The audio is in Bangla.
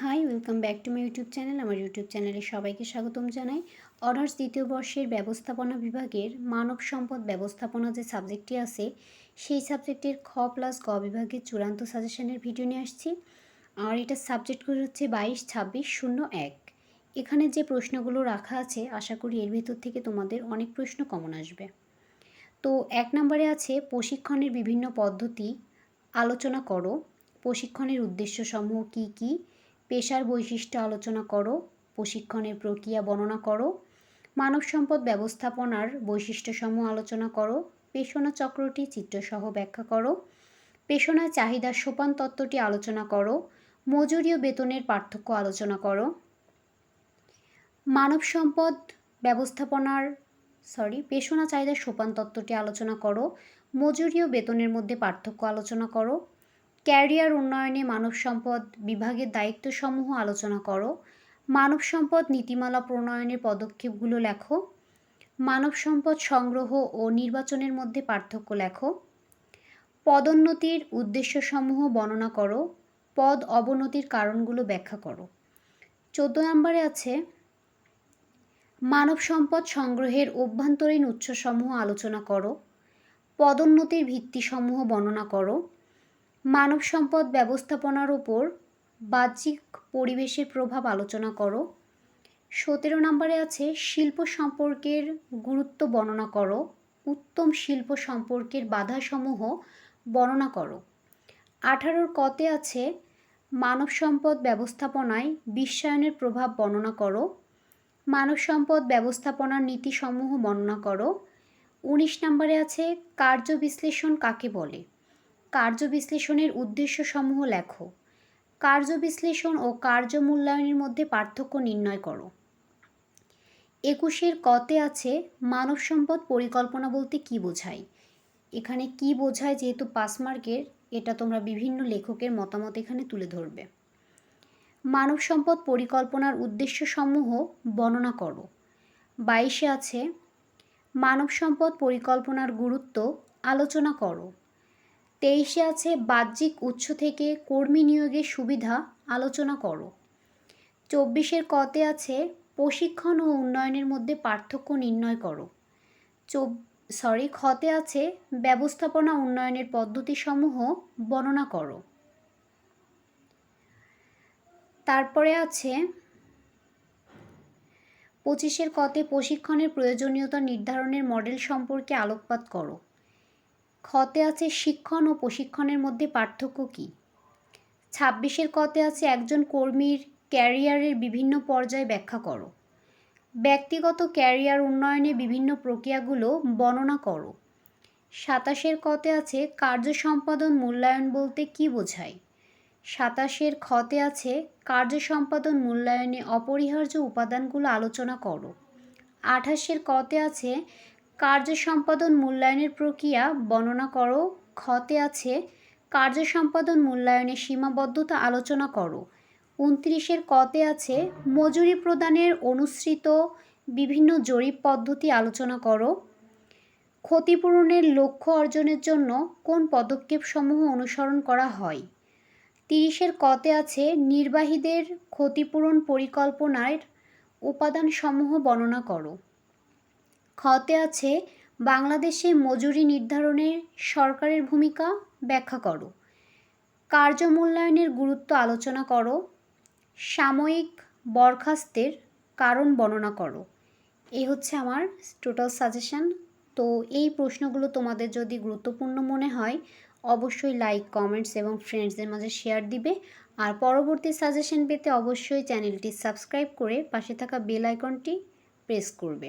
Hi, welcome back to my YouTube channel. আমার ইউটিউব চ্যানেলে সবাইকে স্বাগতম জানাই। অনার্স দ্বিতীয় বর্ষের ব্যবস্থাপনা বিভাগের মানব সম্পদ ব্যবস্থাপনা যে সাবজেক্টটি আছে, সেই সাবজেক্টের খ প্লাস গ বিভাগের চূড়ান্ত সাজেশনের ভিডিও নিয়ে আসছি। আর এটার সাবজেক্টগুলো হচ্ছে বাইশ, ছাব্বিশ, শূন্য, এক। এখানে যে প্রশ্নগুলো রাখা আছে, আশা করি এর ভেতর থেকে তোমাদের অনেক প্রশ্ন কমন আসবে। তো এক নম্বরে আছে, প্রশিক্ষণের বিভিন্ন পদ্ধতি, আলোচনা করো। প্রশিক্ষণের উদ্দেশ্যসমূহ কী কী? পেশার বৈশিষ্ট্য আলোচনা করো, প্রশিক্ষণের প্রক্রিয়া বর্ণনা করো, মানব সম্পদ ব্যবস্থাপনার বৈশিষ্ট্যসমূহ আলোচনা করো, পেশনা চক্রটি চিত্রসহ ব্যাখ্যা করো পেশনায় চাহিদার সোপান তত্ত্বটি আলোচনা করো, মজুরি ও বেতনের পার্থক্য আলোচনা করো। মানব সম্পদ ব্যবস্থাপনার সরি পেশনা চাহিদার সোপান তত্ত্বটি আলোচনা করো, মজুরি ও বেতনের মধ্যে পার্থক্য আলোচনা করো ক্যারিয়ার উন্নয়নে মানব সম্পদ বিভাগের দায়িত্বসমূহ আলোচনা করো। মানব সম্পদ নীতিমালা প্রণয়নের পদক্ষেপগুলো লেখো। মানব সম্পদ সংগ্রহ ও নির্বাচনের মধ্যে পার্থক্য লেখো। পদোন্নতির উদ্দেশ্যসমূহ বর্ণনা করো। পদ অবনতির কারণগুলো ব্যাখ্যা করো। চোদ্দ নম্বরে আছে, মানব সম্পদ সংগ্রহের অভ্যন্তরীণ উৎসসমূহ আলোচনা করো। পদোন্নতির ভিত্তিসমূহ বর্ণনা করো। মানব সম্পদ ব্যবস্থাপনার উপর বাহ্যিক পরিবেশের প্রভাব আলোচনা করো। সতেরো নম্বরে আছে, শিল্প সম্পর্কের গুরুত্ব বর্ণনা করো। উত্তম শিল্প সম্পর্কের বাধাসমূহ বর্ণনা করো। আঠারোর কতে আছে, মানব সম্পদ ব্যবস্থাপনায় বিশ্বায়নের প্রভাব বর্ণনা করো। মানব সম্পদ ব্যবস্থাপনার নীতিসমূহ বর্ণনা করো। উনিশ নম্বরে আছে, কার্য বিশ্লেষণ কাকে বলে? কার্য বিশ্লেষণের উদ্দেশ্যসমূহ লেখো। কার্য বিশ্লেষণ ও কার্য মূল্যায়নের মধ্যে পার্থক্য নির্ণয় করো। একুশের কতে আছে মানব সম্পদ পরিকল্পনা বলতে কি বোঝায়? এখানে কি বোঝায় যেহেতু পাস মার্কের, এটা তোমরা বিভিন্ন লেখকের মতামত এখানে তুলে ধরবে। মানব সম্পদ পরিকল্পনার উদ্দেশ্যসমূহ বর্ণনা করো। বাইশে আছে, মানব সম্পদ পরিকল্পনার গুরুত্ব আলোচনা করো। তেইশে আছে বাহ্যিক উৎস থেকে কর্মী নিয়োগের সুবিধা, আলোচনা করো। চব্বিশের কতে আছে প্রশিক্ষণ ও উন্নয়নের মধ্যে পার্থক্য নির্ণয় করো। চব সরি খতে আছে ব্যবস্থাপনা উন্নয়নের পদ্ধতিসমূহ বর্ণনা করো। তারপরে আছে পঁচিশের কতে প্রশিক্ষণের প্রয়োজনীয়তা নির্ধারণের মডেল সম্পর্কে আলোকপাত করো। খতে আছে শিক্ষণ ও প্রশিক্ষণের মধ্যে পার্থক্য কী? ছাব্বিশের কতে আছে একজন কর্মীর ক্যারিয়ারের বিভিন্ন পর্যায়ে ব্যাখ্যা করো। ব্যক্তিগত ক্যারিয়ার উন্নয়নে বিভিন্ন প্রক্রিয়াগুলো বর্ণনা করো। সাতাশের কতে আছে কার্য সম্পাদন মূল্যায়ন বলতে কি বোঝায়? সাতাশের খতে আছে কার্য সম্পাদন মূল্যায়নে অপরিহার্য উপাদানগুলো আলোচনা করো। আঠাশের কতে আছে কার্য সম্পাদন মূল্যায়নের প্রক্রিয়া বর্ণনা করো খতে আছে, কার্য সম্পাদন মূল্যায়নের সীমাবদ্ধতা আলোচনা করো, উনত্রিশের কতে আছে, মজুরি প্রদানের অনুসৃত বিভিন্ন জরিপ পদ্ধতি আলোচনা করো, ক্ষতিপূরণের লক্ষ্য অর্জনের জন্য কোন পদক্ষেপসমূহ অনুসরণ করা হয়, তিরিশের কতে আছে, নির্বাহীদের ক্ষতিপূরণ পরিকল্পনার উপাদানসমূহ বর্ণনা করো। খতে আছে, বাংলাদেশে মজুরি নির্ধারণে সরকারের ভূমিকা ব্যাখ্যা করো। কার্য মূল্যায়নের গুরুত্ব আলোচনা করো। সাময়িক বরখাস্তের কারণ বর্ণনা করো। এই হচ্ছে আমার টোটাল সাজেশান তো এই প্রশ্নগুলো তোমাদের যদি গুরুত্বপূর্ণ মনে হয়, অবশ্যই লাইক কমেন্টস এবং ফ্রেন্ডসদের মাঝে শেয়ার দিবে। আর পরবর্তী সাজেশন পেতে অবশ্যই চ্যানেলটি সাবস্ক্রাইব করে পাশে থাকা বেল আইকনটি প্রেস করবে।